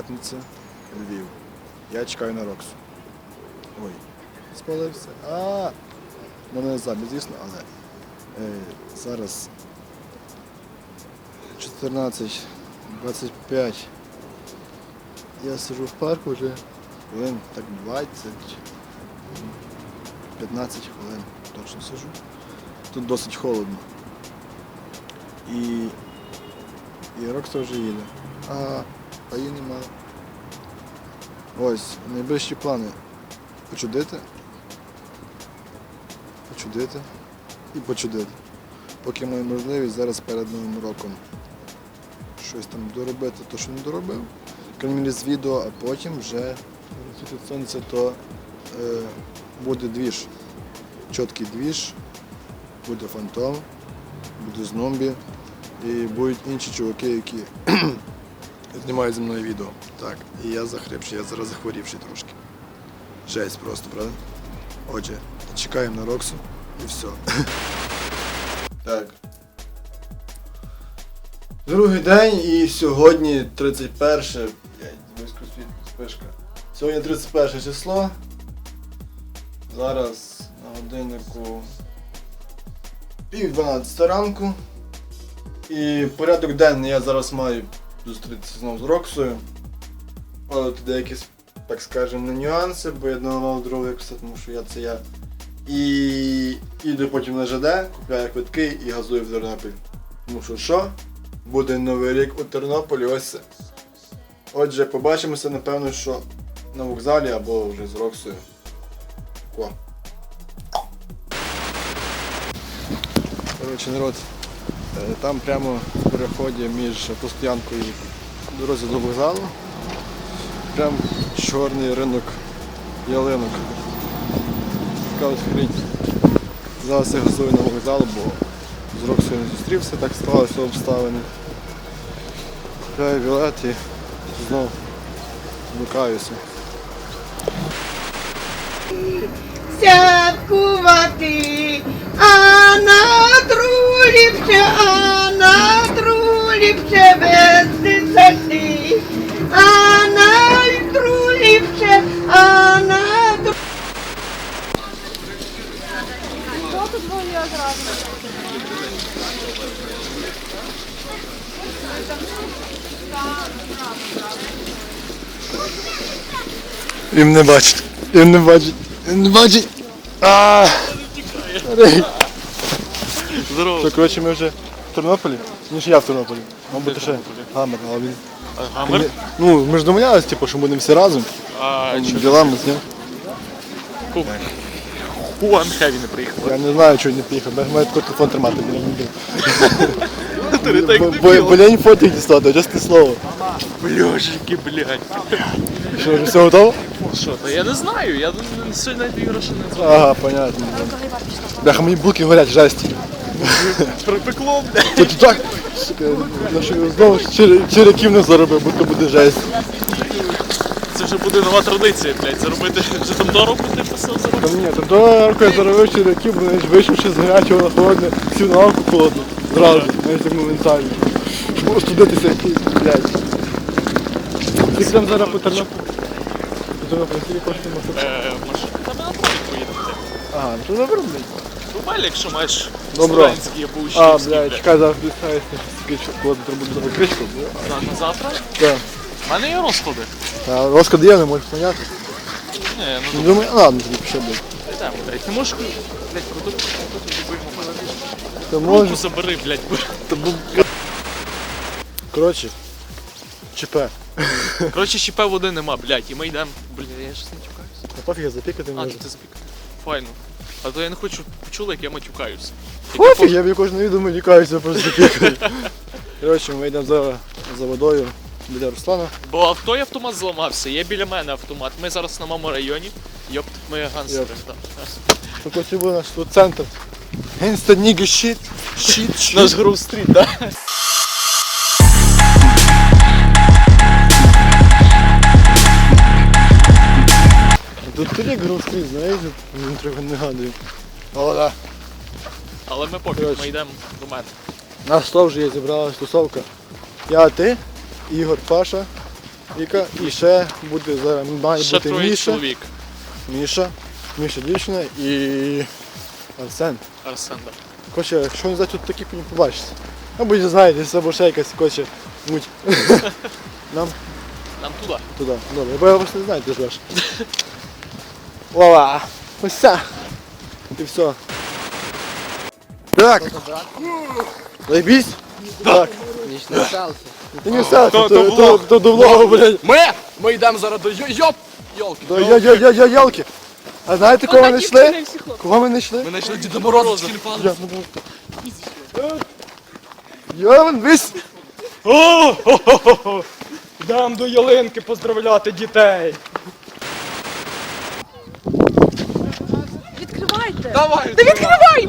П'ятниця, Львів. Я чекаю на Роксу. Ой, спалився. А, ну не замі, звісно, але е, зараз 14.25. Я сижу в парку вже хвилин так 20, 15 хвилин точно сижу. Тут досить холодно. І, і Рокса вже їде. А, а її немає. Ось, найближчі плани. Почудити. Почудити і почудити. Поки маю можливість зараз перед Новим роком щось там доробити, то що не доробив. Крім з відео, а потім вже світить сонце, то е, буде двіж. Чіткий двіж, буде фантом, буде зомбі і будуть інші чуваки, які знімають зі мною відео. Так, і я захрипший, я зараз захворівший трошки. Жесть просто, правда? Отже, чекаємо на Роксу і все. Так. Другий день і сьогодні 31. Блядь, близько світ спишка. Сьогодні 31 число. Зараз на годиннику пів 12 ранку. І порядок денний я зараз маю зустрітися знову з Роксою. От деякі, так скажемо, нюанси, бо я наламав дров як все, тому що я це я. І іду потім на ЖД, купляю квитки і газую в Тернопіль. Тому що що? Буде новий рік у Тернополі, ось це. Отже, побачимося, напевно, що на вокзалі або вже з Роксою. Ко. Коротше, народ, там прямо в переході між постоянкою і дорозі до вокзалу. Прям чорний ринок ялинок. Така от хрінь. Зараз я газую на вокзал, бо з Роксою не зустрівся, так склалися обставини. Купляю білет і знов вмикаюся. святкувати, а на Він не бачить. Він не бачить. Він не бачить. А! Здорово. Що, коротше, ми вже в Тернополі? Ніж я в Тернополі. Мабуть, ще гамер, але він. Гамер? Ну, ми ж домовлялися, типу, що будемо всі разом. А чого Ділами з ним. Хуан Хеві не приїхав? Я не знаю, чого він не приїхав. Я маю такий телефон тримати Ти так не Бо біло. бо лень фотик дістати, чесне слово. Бляшеньки, блядь. Що, вже все готово? Що, та я не знаю, я сьогодні навіть ігра не зробив. Ага, понятно. Бляха, мені булки горять, жесть. Припекло, блядь. Тут так, сука, ну що, знову черяків не заробив, бо то буде жесть. Це вже буде нова традиція, блядь, заробити. Вже там до року ти писав заробити. Та ні, там до року я заробив черяків, бо навіть вийшовши з гарячого на холодне, сів на лавку холодно. Зразу, навіть так моментально. Щоб остудитися якийсь, блядь. Скільки там зараз по Тернополю? Тернополю, скільки коштує машина? Е, машина. Та ми на троїк поїдемо. Ага, ну то добре, блядь. Дубель, якщо маєш Добро. студентський або А, блядь. чекай, зараз дістаюся, скільки коли треба буде зробити кришку. На, на завтра? Так. У мене є розклади. А розклад є, не можеш поняти. Ні, ну Ну, думаю, ладно, тоді пішов, блядь. йдемо, блядь. Ти можеш, блядь, продукт, продукт. Та Руку можеш. забери, блядь. Коротше, ЧП. Коротше, щепе води нема, блядь, і ми йдемо. Бля, я щось не чукаюся. На пофіг я запікати А, можу. ти запікав. Файно. А то я не хочу почули, як я матюкаюся. Пофіг, я б кожне відео матюкаюся, просто запікаю. Коротше, ми йдемо за, за водою біля Руслана. Бо а той автомат зламався, є біля мене автомат. Ми зараз на моєму районі. Йопт, ми гангстери. Йопт. так. Тут ось і буде наш тут центр. Генста ніга щит. Щит, щит. Наш Грув стріт, так? Тут три грузки, знаєте, мені трохи нагадую. О, да. Але ми поки Коротше. ми йдемо до мене. На стол вже є зібралась тусовка. Я, ти, Ігор, Паша Віка. І ще буде зараз має Ще бути троє Міша. чоловік. Міша. Міша дівчина і Арсен. Арсен, да. Коротше, якщо не знаєте, тут такі не побачите. Або не знаєте, це або ще якась коротше, муть. Нам Нам туди. туди. Добре, бо я просто не знаю, де ж ваш. Вова! Ось це. І все. Так. Заебись? Так. Ти не встався, то, то, то, то до влогу, блядь. Ми! Ми йдемо зараз до йо- йоп! Йолки! До я, я, я, я, ялки. А знаєте, кого ми знайшли? Кого ми знайшли? Ми знайшли Діда Мороза. Я, ну, ну. Йован, вись! Дам до ялинки поздравляти дітей. Давай! Та відкривай!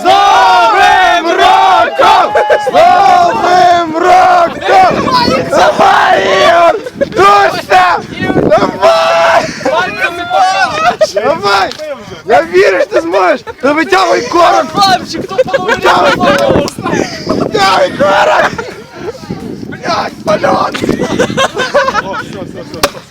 З Новим роком! З Новим роком! Давай, Ігор! Давай! Давай! Я вірю, що ти зможеш! Та витягуй корок! Витягуй корок! Витягуй корок! Блядь, польот! Чи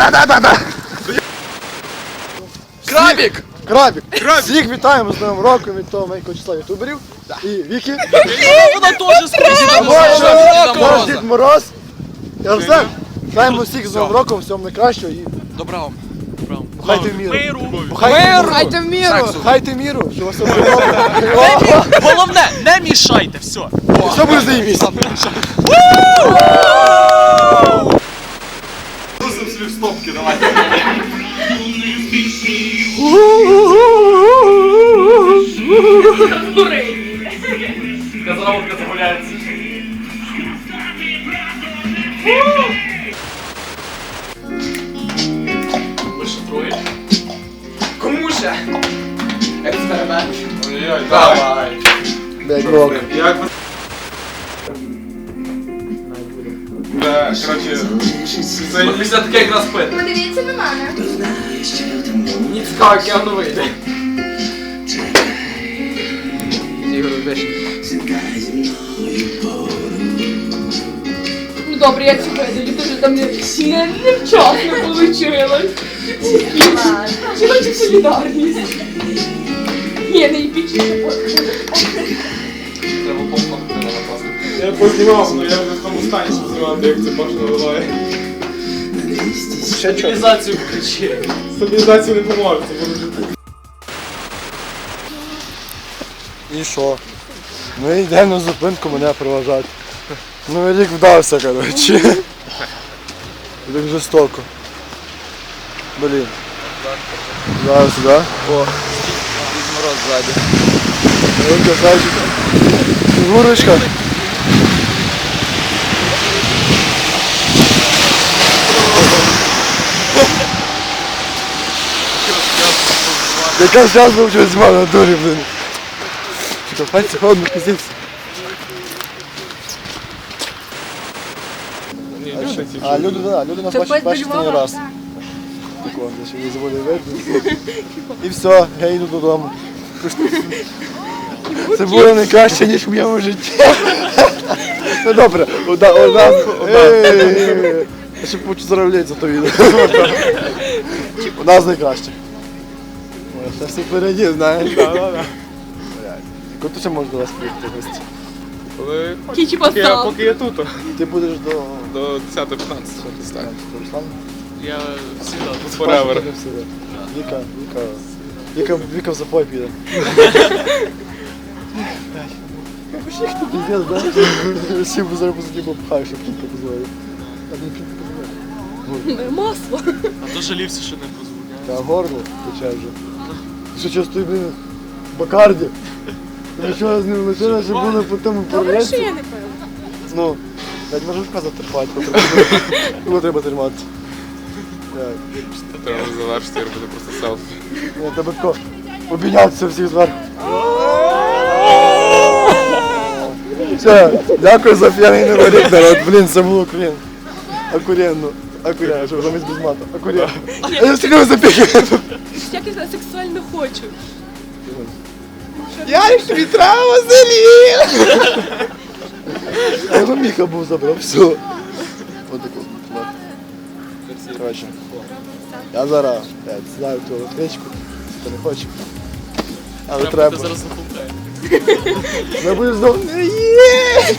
Мороз! Крабік! Крабік! Всіх вітаємо з Новим роком від того маленького числа ютуберів. І Віки. Вона теж сприйняла. Дід Мороз. І Арсен. Даємо всіх з Новим роком, всього найкращого і Добра вам. бухайте в міру. Миру. Бухайте в міру. Бухайте в міру. Що вас. Головне, не мішайте, все. Все буде заєбісь. Газоновка загуляється. Ви ще троє? Кому ще? Експеримент. Давай. Блядь, рок. Після таке якраз пити. Подивіться на мене. Ні цікаво, яке воно вийде. Ігор, вибач. Ну добре, я цю видаю, дуже там не, не, невчасно получилось. Жіноча солідарність. Ні, не епічніше. Треба попнути на напасти. Я познімав, але я вже в тому стані, щоб Знімати, як це башня виливає. Стабілізацію включи. Стабілізація не поможе, це буде жити. І що? Ми йдемо на зупинку мене проважати. Ну рік вдався, коротше. Так жорстоко. Блін. Зараз, да? О. Мороз ззаді. Ой, Яка зараз був щось знімав на дурі, блин. Чекай, пальці холодно, пиздець. А люди, да, люди нас бачать, бачать не раз. Такого, що не заводить видно. І все, я йду додому. Це було не краще, ніж в моєму житті. Ну добре, одна, одна, Ей, я ще хочу заробляти за то відео. Одна з найкращих. Це все впереді, знаєш. Коли ти ще можеш до вас приїхати в гості? Коли Кічі поки я, поки я тут, Ти будеш до до 10-15 десь так. до Я всегда тут. Forever. Віка, Віка, Віка, Віка в запой піде. Піздець, да? Всі б зараз позаді попхаєш, щоб кілька позвонив. А не кілька позвонив. Масло. А то жалівся, що не позвоняє. Та горло тече вже. Що часто, блін, Бакарді. Що з ним лишили, що були по тому Добре, що я не пила. Ну, навіть можу вказати терпати, кого треба тримати. Так. Треба завершити і робити просто селфі. Ні, тебе тако обійнятися всіх зверху. Все, дякую за п'яний новий рік, народ. Блін, це було окуренно. Окуренно. Окуренно, що замість без мата. Окуренно. А я стрілю за п'яний. Як я сексуально хочу. Я їх вітра Василі! А його Міха був забрав, все. Отаку. Коротше. Я зараз блядь, знаю ту електричку, хто не хоче. Але треба. ти зараз заплутає. Ми будемо знову не є!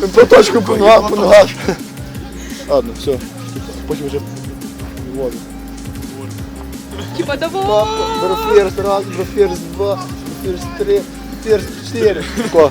Ми по точку по ногах, по ногах. Ладно, все. Потім вже Львові. Типа давай. Беру раз, беру два, броферс три, чотири. Тако.